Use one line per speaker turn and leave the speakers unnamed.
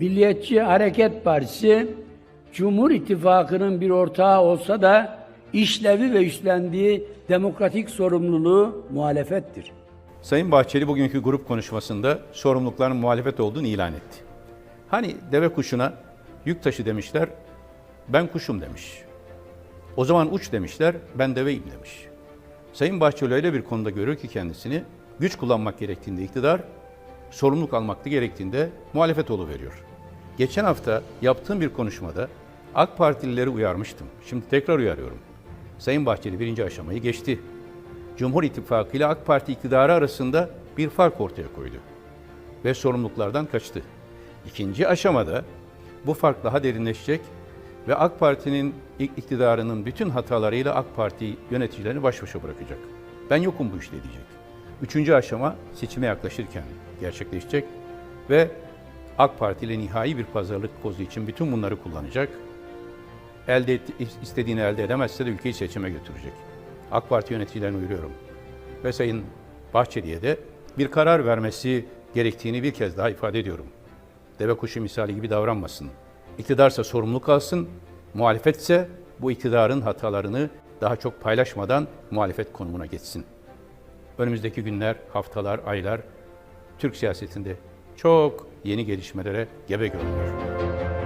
Milliyetçi Hareket Partisi Cumhur İttifakı'nın bir ortağı olsa da işlevi ve üstlendiği demokratik sorumluluğu muhalefettir.
Sayın Bahçeli bugünkü grup konuşmasında sorumlulukların muhalefet olduğunu ilan etti. Hani deve kuşuna yük taşı demişler, ben kuşum demiş. O zaman uç demişler, ben deveyim demiş. Sayın Bahçeli öyle bir konuda görür ki kendisini, güç kullanmak gerektiğinde iktidar, sorumluluk almak da gerektiğinde muhalefet veriyor. Geçen hafta yaptığım bir konuşmada AK Partilileri uyarmıştım. Şimdi tekrar uyarıyorum. Sayın Bahçeli birinci aşamayı geçti. Cumhur İttifakı ile AK Parti iktidarı arasında bir fark ortaya koydu ve sorumluluklardan kaçtı. İkinci aşamada bu fark daha derinleşecek ve AK Parti'nin ik- iktidarının bütün hatalarıyla AK Parti yöneticilerini baş başa bırakacak. Ben yokum bu işte diyecek. Üçüncü aşama seçime yaklaşırken gerçekleşecek ve AK Parti ile nihai bir pazarlık kozu için bütün bunları kullanacak. Elde etti, istediğini elde edemezse de ülkeyi seçime götürecek. AK Parti yöneticilerine uyuruyorum. Ve Sayın Bahçeli'ye de bir karar vermesi gerektiğini bir kez daha ifade ediyorum. Deve kuşu misali gibi davranmasın. İktidarsa sorumluluk alsın, muhalefetse bu iktidarın hatalarını daha çok paylaşmadan muhalefet konumuna geçsin. Önümüzdeki günler, haftalar, aylar Türk siyasetinde çok yeni gelişmelere gebe görünüyor.